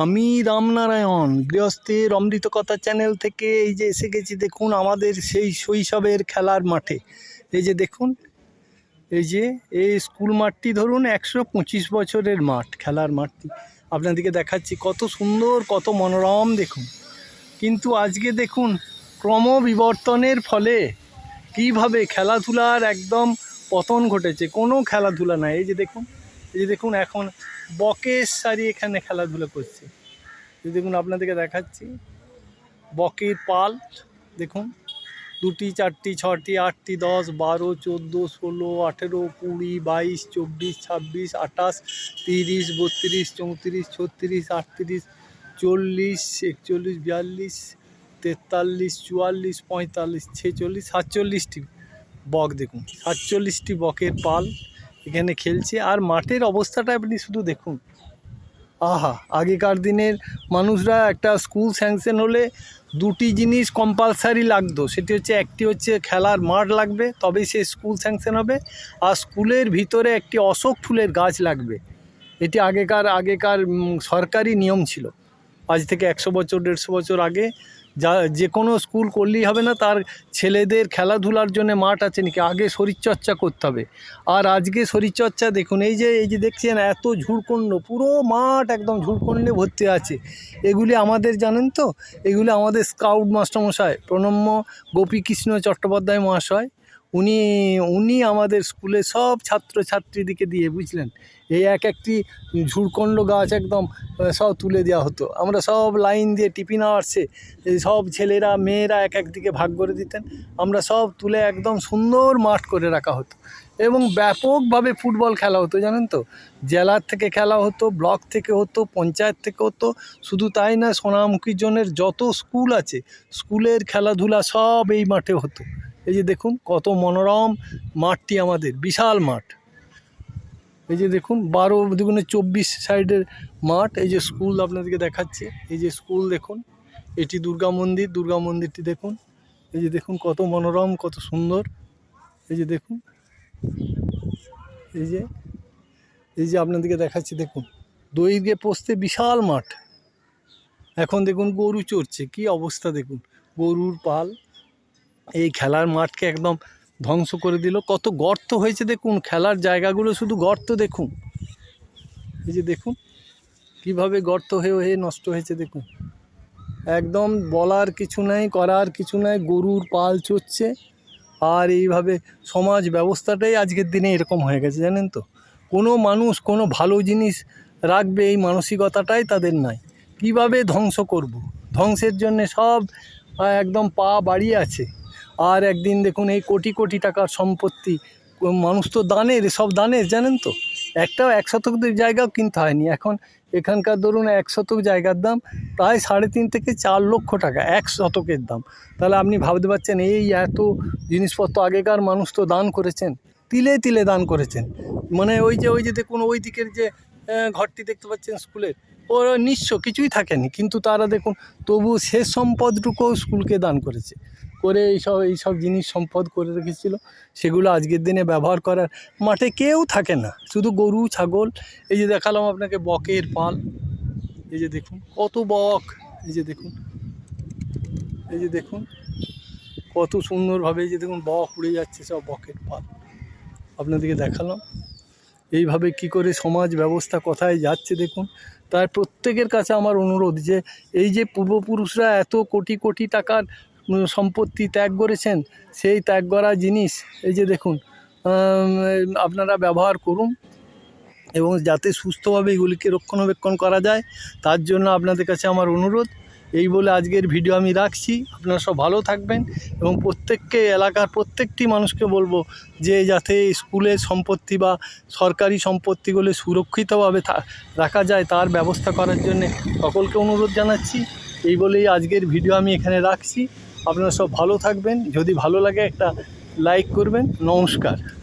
আমি রামনারায়ণ গৃহস্থের অমৃত কথা চ্যানেল থেকে এই যে এসে গেছি দেখুন আমাদের সেই শৈশবের খেলার মাঠে। এই যে দেখুন, এই যে এই স্কুল মাঠটি ধরুন একশো পঁচিশ বছরের মাঠ, খেলার মাঠটি। আপনাদেরকে দেখাচ্ছি কত সুন্দর, কত মনোরম, দেখুন। কিন্তু আজকে দেখুন ক্রমবিবর্তনের ফলে কীভাবে খেলাধুলার একদম পতন ঘটেছে, কোনো খেলাধুলা নাই। এই যে দেখুন এই দেখুন, এখন বকের সারি এখানে খেলাধুলা করছে। যে দেখুন, আপনাদেরকে দেখাচ্ছি। বকের পাল, দেখুন, দুটি, চারটি, ছটি, আটটি, দশ, বারো, চোদ্দ, ষোলো, আঠেরো, কুড়ি, বাইশ, চব্বিশ, ছাব্বিশ, আঠাশ, তিরিশ, বত্রিশ, চৌত্রিশ, ছত্রিশ, আটত্রিশ, চল্লিশ, একচল্লিশ, বিয়াল্লিশ, তেতাল্লিশ, চুয়াল্লিশ, পঁয়তাল্লিশ, ছেচল্লিশ, সাতচল্লিশটি বক দেখুন। সাতচল্লিশটি বকের পাল। এখানে খেলছে। আর মাঠের অবস্থাটা আপনি শুধু দেখুন। আহা, আগেকার দিনের মানুষরা একটা স্কুল স্যাংশন হলে দুটি জিনিস কম্পালসারি লাগতো। সেটি হচ্ছে, একটি হচ্ছে খেলার মাঠ লাগবে তবেই সে স্কুল স্যাংশন হবে। আর স্কুলের ভিতরে একটি অশোক ফুলের গাছ লাগবে। এটি আগেকার আগেকার সরকারি নিয়ম ছিল। আজ থেকে একশো বছর, দেড়শো বছর আগে যা যে কোনো স্কুল করলেই হবে না, তার ছেলেদের খেলাধুলার জন্য মাঠ আছে নাকি? আগে শরীরচর্চা করতে হবে। আর আজকে শরীরচর্চা দেখুন, এই যে এই যে দেখছেন, এত ঝুড়কুণ্ড, পুরো মাঠ একদম ঝুড়কুণ্ডে ভর্তি আছে। এগুলি আমাদের, জানেন তো? এগুলি আমাদের স্কাউট মাস্টারমশাই, প্রণম্য গোপীকৃষ্ণ চট্টোপাধ্যায় মহাশয় উনি উনি আমাদের স্কুলে সব ছাত্রছাত্রীদিকে দিয়ে, বুঝলেন? এই এক একটি ঝুড়কণ্ড গাছ একদম সব তুলে দেওয়া হতো। আমরা সব লাইন দিয়ে টিফিন আওয়ার্সে সব ছেলেরা, মেয়েরা এক একদিকে ভাগ করে দিতেন। আমরা সব তুলে একদম সুন্দর মাঠ করে রাখা হতো। এবং ব্যাপকভাবে ফুটবল খেলা হতো, জানেন তো? জেলার থেকে খেলা হতো, ব্লক থেকে হতো, পঞ্চায়েত থেকে হতো। শুধু তাই না সোনামুখী জনের যত স্কুল আছে, স্কুলের খেলাধুলা সব এই মাঠে হতো। এই যে দেখুন, কত মনোরম মাঠটি আমাদের, বিশাল মাঠ। এই যে দেখুন, বারো দুগুণে চব্বিশ সাইডের মাঠ, এই যে স্কুল আপনাদেরকে দেখাচ্ছে। এই যে স্কুল দেখুন, এটি দুর্গা মন্দির, দুর্গা মন্দিরটি দেখুন। এই যে দেখুন, কত মনোরম, কত সুন্দর। এই যে দেখুন, এই যে এই যে আপনাদেরকে দেখাচ্ছি, দেখুন, দৈর্ঘ্যে পোস্তে বিশাল মাঠ। এখন দেখুন, গরু চড়ছে, কি অবস্থা দেখুন, গরুর পাল। এই খেলার মাঠকে একদম ধ্বংস করে দিল। কত গর্ত হয়েছে দেখুন, খেলার জায়গাগুলো শুধু গর্ত দেখুন। এই যে দেখুন, কীভাবে গর্ত হয়ে হয়ে নষ্ট হয়েছে দেখুন। একদম বলার কিছু নাই, করার কিছু নাই, গরুর পাল চড়ছে। আর এইভাবে সমাজ ব্যবস্থাটাই আজকের দিনে এরকম হয়ে গেছে, জানেন তো? কোনো মানুষ কোনো ভালো জিনিস রাখবে এই মানসিকতাটাই তাদের নাই। কীভাবে ধ্বংস করব। ধ্বংসের জন্যে সব একদম পা বাড়িয়ে আছে। আর একদিন দেখুন এই কোটি কোটি টাকার সম্পত্তি, মানুষ তো দানের, সব দানের, জানেন তো? একটাও এক শতক জায়গাও কিনতে হয়নি। এখন এখানকার ধরুন এক শতক জায়গার দাম প্রায় সাড়ে তিন থেকে চার লক্ষ টাকা, এক শতকের দাম। তাহলে আপনি ভাবতে পারছেন, এই এত জিনিসপত্র আগেকার মানুষ তো দান করেছেন, তিলে তিলে দান করেছেন। মানে ওই যে ওই যে দেখুন, ওই দিকের যে ঘরটি দেখতে পাচ্ছেন স্কুলের, ওর নিঃস্ব, কিছুই থাকেনি। কিন্তু তারা দেখুন, তবু সে সম্পদটুকুও স্কুলকে দান করেছে। করে এইসব এইসব জিনিস সম্পদ করে রেখেছিল। সেগুলো আজকের দিনে ব্যবহার করার মাঠে কেউ থাকে না। শুধু গরু, ছাগল, এই যে দেখালাম আপনাকে বকের পাল। এই যে দেখুন, কত বক। এই যে দেখুন, এই যে দেখুন, কত সুন্দরভাবে এই যে দেখুন বক উড়ে যাচ্ছে সব বকের পাল। আপনাদেরকে দেখালাম, এইভাবে কি করে সমাজ ব্যবস্থা কোথায় যাচ্ছে দেখুন। তাই প্রত্যেকের কাছে আমার অনুরোধ যে, এই যে পূর্বপুরুষরা এত কোটি কোটি টাকার সম্পত্তি ত্যাগ করেছেন, সেই ত্যাগ করা জিনিস, এই যে দেখুন আপনারা ব্যবহার করুন এবং যাতে সুস্থভাবে এগুলিকে রক্ষণাবেক্ষণ করা যায়, তার জন্য আপনাদের কাছে আমার অনুরোধ। এই বলে আজকের ভিডিও আমি রাখছি। আপনারা সব ভালো থাকবেন এবং প্রত্যেককে, এলাকার প্রত্যেকটি মানুষকে বলব যে যাতে স্কুলের সম্পত্তি বা সরকারি সম্পত্তিগুলো সুরক্ষিতভাবে রাখা যায়, তার ব্যবস্থা করার জন্য সকলকে অনুরোধ জানাচ্ছি। এই বলেই আজকের ভিডিও আমি এখানে রাখছি। আপনারা সব ভালো থাকবেন। যদি ভালো লাগে একটা লাইক করবেন। নমস্কার।